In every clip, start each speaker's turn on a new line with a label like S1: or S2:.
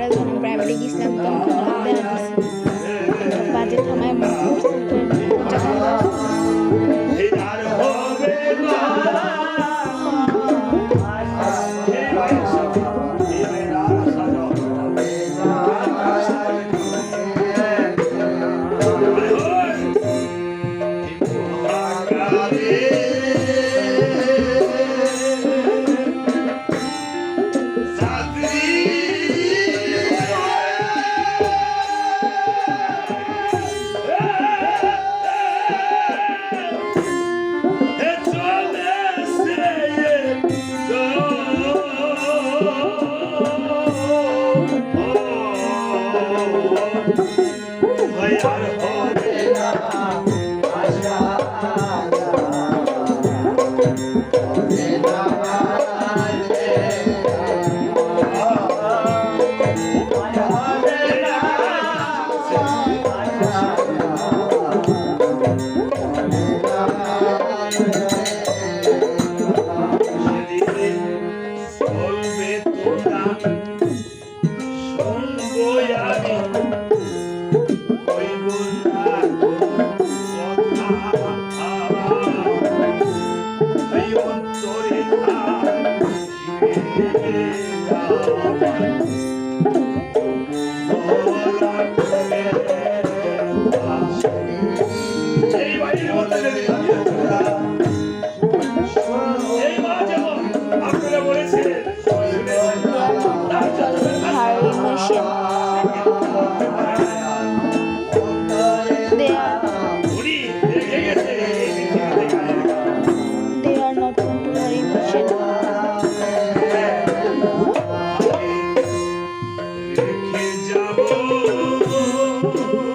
S1: পরে জন্য প্রাইভেটে গেছিলাম তখন বাজে থামায়
S2: এই Thank
S1: you.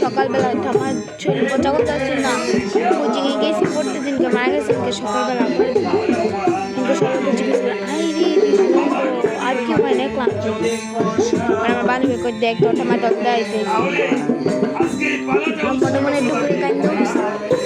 S1: সকালবেলা আমার শরীর পচা করতে আসছে না কোচিংয়ে গেছি পড়তে দিনকে মারা গেছে দিনকে সকালবেলা করে দিনকে সকাল কোচিং গেছিল আই রে আর কি হয় না ক্লান্ত আমার বান্ধবী কই দেখ তোর আমার
S2: এই পালাটা
S1: মনে মনে দুপুরে কান্দে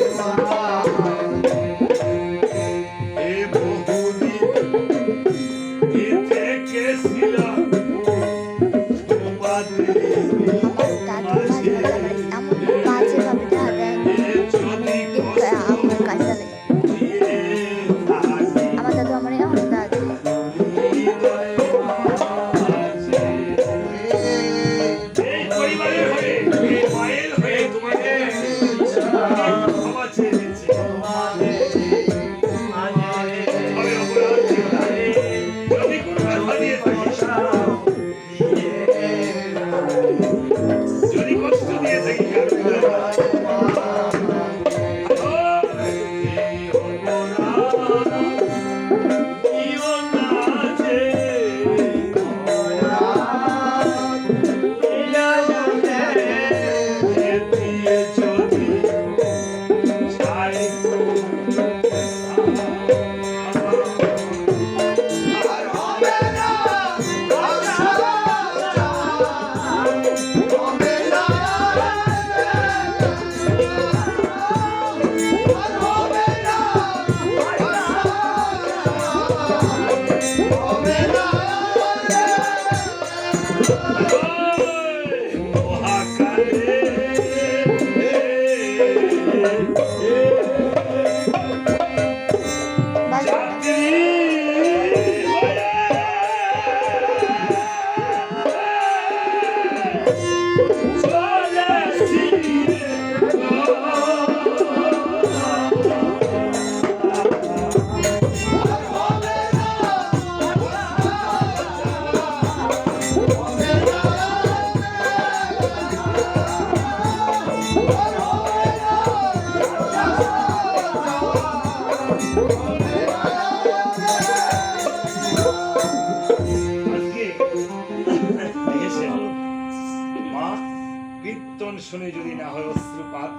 S1: শুনে যদি না হয় অশ্রুপাত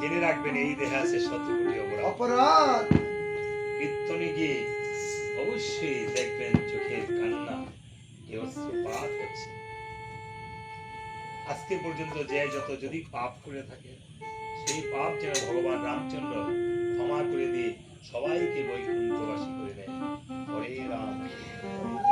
S1: জেনে রাখবেন এই দেহে আছে শত কোটি অপরাধ
S3: অপরাধ
S1: গিয়ে অবশ্যই দেখবেন চোখের কান্না এই অশ্রুপাত হচ্ছে আজকে পর্যন্ত যে যত যদি পাপ করে থাকে, সেই পাপ যেন ভগবান রামচন্দ্র ক্ষমা করে দিয়ে সবাইকে বৈকুণ্ঠবাসী করে দেয়। হরে রাম।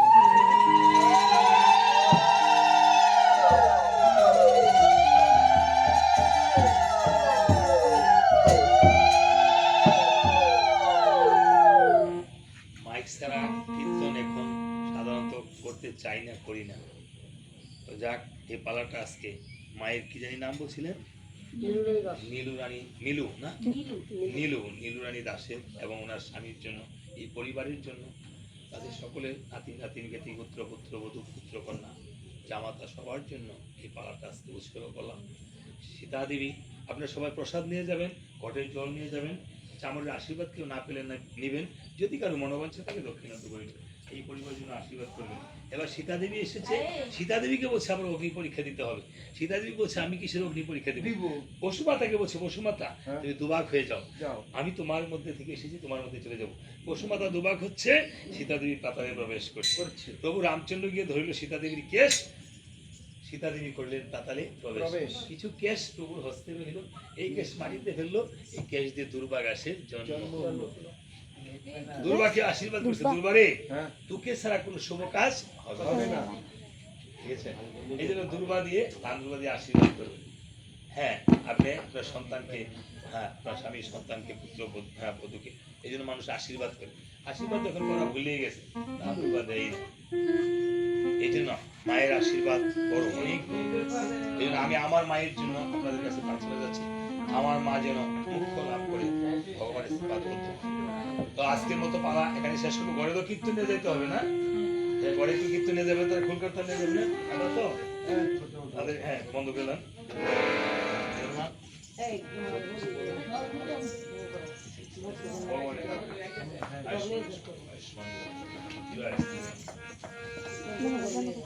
S1: নাম বলছিলেন নীলু রানী নীলু না? নীলু। নীলু রানী দাসের এবং ওনার স্বামীর জন্য এই পরিবারের জন্য তাদের সকলের নাতি নাতিন জ্ঞাতি পুত্র পুত্র বধূ পুত্র কন্যা জামাতা সবার জন্য এই পালাটা আজকে উৎসর্গ করলাম। সীতা দেবী আপনারা সবাই প্রসাদ নিয়ে যাবেন ঘটের জল নিয়ে যাবেন। চামড়ের আশীর্বাদ কেউ না পেলেন না নেবেন। যদি কারও মনোবাঞ্ছা থাকে দক্ষিণান্ত করিবেন। এই পরিবারের জন্য আশীর্বাদ করবেন। এবার সীতা দেবী এসেছে। সীতা দেবীকে বলছে আমার অগ্নি পরীক্ষা দিতে হবে। সীতা দেবী বলছে আমি কিসের অগ্নি পরীক্ষা দিব? পশুমাতাকে বলছে পশুমাতা
S3: হ্যাঁ।
S1: তুমি দুবাক হয়ে যাও।
S3: যাও।
S1: আমি তোমার মধ্যে থেকে এসেছি তোমার মধ্যে চলে যাব। পশুমাতা দুবাক হচ্ছে সীতা দেবী পাতালে প্রবেশ করছে। প্রভু রামচন্দ্র গিয়ে ধরিল সীতা দেবীর কেশ। সীতা দেবী করলেন পাতালে প্রবেশ। কিছু কেশ প্রভুর হস্তে রহিল। এই কেশ মাটিতে ফেলল। এই কেশ দিয়ে দুর্বাগ আসে জন্ম। দুর্বাকে আশীর্বাদ করছে দুর্বারে।
S3: হ্যাঁ।
S1: তোকে ছাড়া কোনো শুভ কাজ হবে না।
S3: না।
S1: ঠিক আছে? এই জন্য দুর্বা দিয়ে ধান দুর্বা দিয়ে আশীর্বাদ করবেন হ্যাঁ আপনি আপনার সন্তানকে হ্যাঁ আপনার স্বামীর সন্তানকে পুত্র হ্যাঁ বধূকে এই জন্য মানুষ আশীর্বাদ করে। আশীর্বাদ যখন করা ভুলেই গেছে ধান দুর্বা দেয়। না এই জন্য মায়ের আশীর্বাদ বড় অনেক। এই জন্য আমি আমার মায়ের জন্য আপনাদের কাছে প্রার্থনা যাচ্ছি আমার মা যেন মুখ্য লাভ করে ভগবানের কৃপাত করতে তো আজকের মতো পালা এখানে শেষ করব ঘরে তো কীর্তন নিয়ে যেতে হবে না ঘরে কি কীর্তন নিয়ে যাবে তার ফুলকর্তা নিয়ে যাবে না তো তাদের হ্যাঁ বন্ধ করলাম ভগবানের